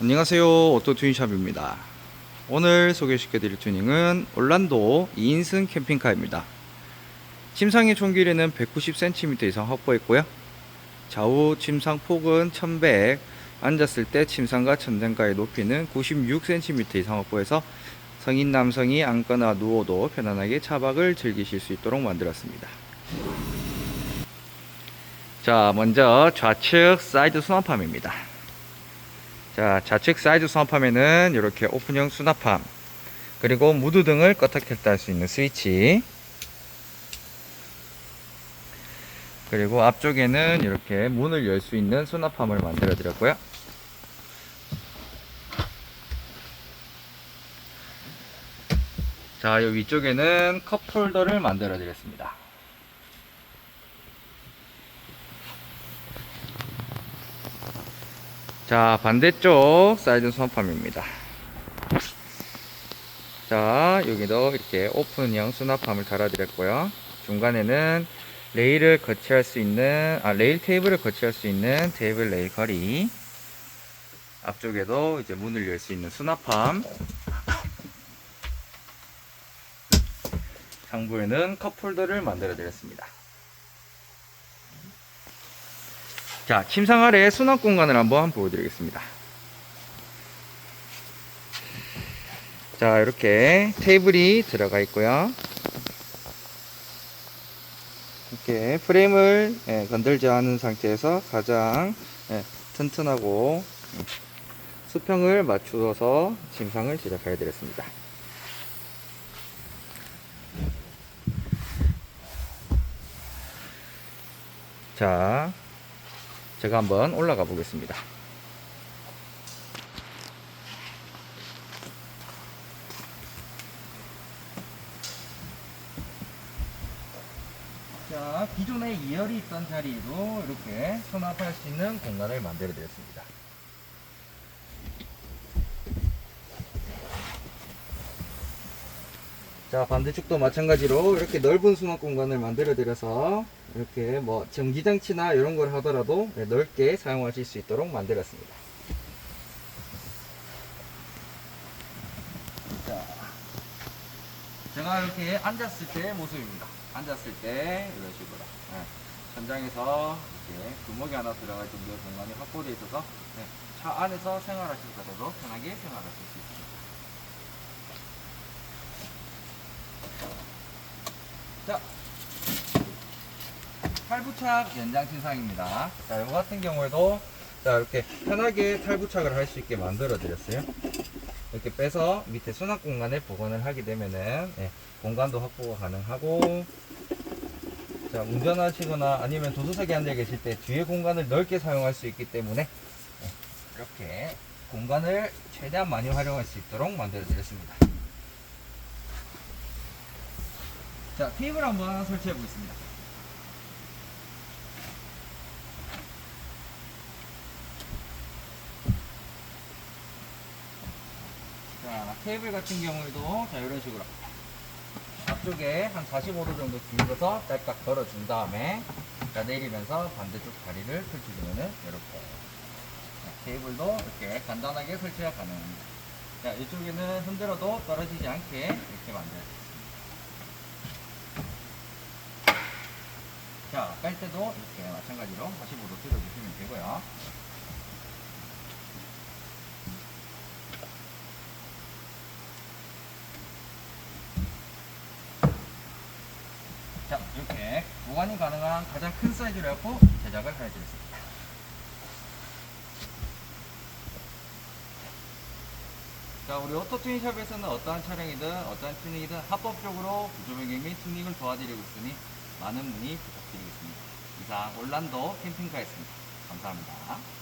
안녕하세요. 오토 튜닝샵입니다. 오늘 소개시켜 드릴 튜닝은 올란도 2인승 캠핑카입니다. 침상의 총 길이는 190cm 이상 확보했고요. 좌우 침상 폭은 1100 앉았을 때 침상과 천장가의 높이는 96cm 이상 확보해서 성인 남성이 앉거나 누워도 편안하게 차박을 즐기실 수 있도록 만들었습니다. 자 먼저 좌측 사이드 수납함입니다 자, 좌측 사이드 수납함에는 이렇게 오픈형 수납함, 그리고 무드 등을 껐다 켰다 할 수 있는 스위치, 그리고 앞쪽에는 이렇게 문을 열 수 있는 수납함을 만들어 드렸고요. 자, 이 위쪽에는 컵홀더를 만들어 드렸습니다. 자, 반대쪽 사이드 수납함입니다. 자, 여기도 이렇게 오픈형 수납함을 달아드렸고요. 중간에는 레일을 거치할 수 있는, 아, 레일 테이블을 거치할 수 있는 테이블 레일 거리. 앞쪽에도 이제 문을 열 수 있는 수납함. 상부에는 컵홀더를 만들어 드렸습니다. 자, 침상 아래 수납 공간을 한번 보여드리겠습니다. 자, 이렇게 테이블이 들어가 있고요. 이렇게 프레임을 예, 건들지 않은 상태에서 가장 예, 튼튼하고 음, 수평을 맞추어서 침상을 제작해 드렸습니다. 자, 제가 한번 올라가 보겠습니다. 자, 기존에 2열이 있던 자리로 이렇게 수납할 수 있는 공간을 만들어 드렸습니다. 자, 반대쪽도 마찬가지로 이렇게 넓은 수납 공간을 만들어 드려서 이렇게 뭐 전기장치나 이런 걸 하더라도 네, 넓게 사용하실 수 있도록 만들었습니다. 자, 제가 이렇게 앉았을 때 모습입니다. 앉았을 때 이런 식으로 네, 천장에서 이렇게 구멍이 하나 들어갈 정도의 공간이 확보되어 있어서 네, 차 안에서 생활하실 때도 편하게 생활하실 수 있습니다. 자, 탈부착 연장 신상입니다. 자, 이거 같은 경우에도 자, 이렇게 편하게 탈부착을 할 수 있게 만들어 드렸어요. 이렇게 빼서 밑에 수납 공간에 보관을 하게 되면은 예, 공간도 확보가 가능하고 자, 운전하시거나 아니면 조수석에 앉아 계실 때 뒤에 공간을 넓게 사용할 수 있기 때문에 예, 이렇게 공간을 최대한 많이 활용할 수 있도록 만들어 드렸습니다. 자, 테이블 한번 설치해 보겠습니다. 자, 테이블 같은 경우에도 자, 이런 식으로 앞쪽에 한 45도 정도 길어서 딸깍 걸어준 다음에 자, 내리면서 반대쪽 다리를 펼쳐주면은 이렇게 자, 테이블도 이렇게 간단하게 설치가 가능합니다. 자, 이쪽에는 흔들어도 떨어지지 않게 이렇게 만들어요. 자, 깔 때도 이렇게 마찬가지로 45도 들어주시면 되고요. 자, 이렇게 보관이 가능한 가장 큰 사이즈로 해갖고 제작을 해드렸습니다. 자, 우리 오토 튜닝샵에서는 어떠한 차량이든 어떠한 튜닝이든 합법적으로 구조 변경 및 튜닝을 도와드리고 있으니 많은 문의 부탁드리겠습니다. 이상 올란도 캠핑카였습니다. 감사합니다.